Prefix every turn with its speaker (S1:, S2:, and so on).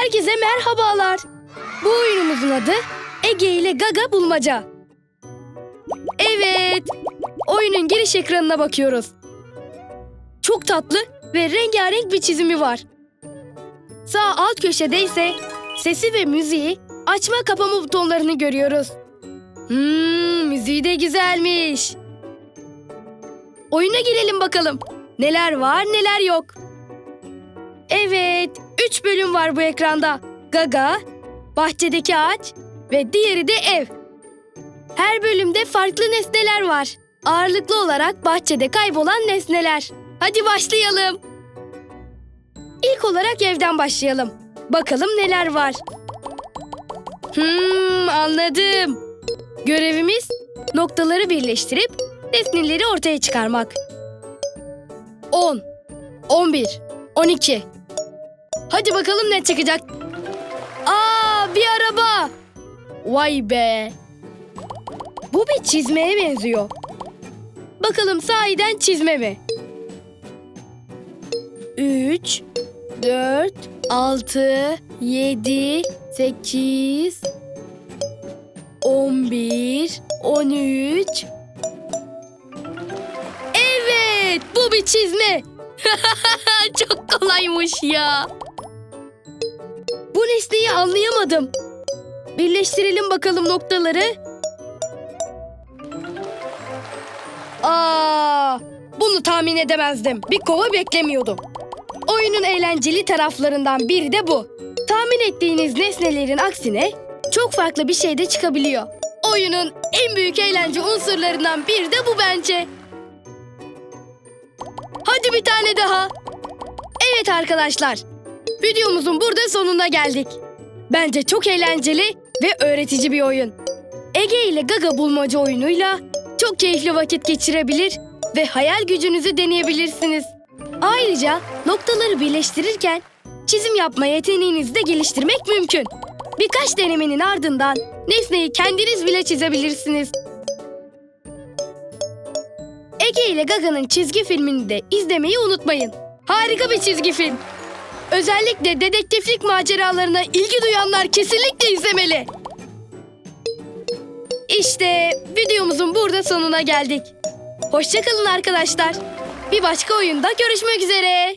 S1: Herkese merhabalar. Bu oyunumuzun adı Ege ile Gaga Bulmaca. Evet, oyunun giriş ekranına bakıyoruz. Çok tatlı ve rengarenk bir çizimi var. Sağ alt köşede ise sesi ve müziği açma kapama butonlarını görüyoruz. Hmm, müziği de güzelmiş. Oyuna girelim bakalım. Neler var neler yok. Üç bölüm var bu ekranda. Gaga, bahçedeki ağaç ve diğeri de ev. Her bölümde farklı nesneler var. Ağırlıklı olarak bahçede kaybolan nesneler. Hadi başlayalım. İlk olarak evden başlayalım. Bakalım neler var. Hmm, anladım. Görevimiz noktaları birleştirip nesneleri ortaya çıkarmak. 10, 11, 12. Hadi bakalım ne çıkacak. Aa, bir araba. Vay be. Bu bir çizmeye benziyor. Bakalım sahiden çizme mi? 3, 4, 6, 7, 8, 11, 13. Evet, bu bir çizme. Çok kolaymış ya. Nesneyi anlayamadım. Birleştirelim bakalım noktaları. Aa, bunu tahmin edemezdim. Bir kova beklemiyordum. Oyunun eğlenceli taraflarından biri de bu. Tahmin ettiğiniz nesnelerin aksine çok farklı bir şey de çıkabiliyor. Oyunun en büyük eğlence unsurlarından biri de bu bence. Hadi bir tane daha. Evet arkadaşlar. Videomuzun burada sonuna geldik. Bence çok eğlenceli ve öğretici bir oyun. Ege ile Gaga bulmaca oyunuyla çok keyifli vakit geçirebilir ve hayal gücünüzü deneyebilirsiniz. Ayrıca noktaları birleştirirken çizim yapma yeteneğinizi de geliştirmek mümkün. Birkaç denemenin ardından nesneyi kendiniz bile çizebilirsiniz. Ege ile Gaga'nın çizgi filmini de izlemeyi unutmayın. Harika bir çizgi film. Özellikle dedektiflik maceralarına ilgi duyanlar kesinlikle izlemeli. İşte videomuzun burada sonuna geldik. Hoşçakalın arkadaşlar. Bir başka oyunda görüşmek üzere.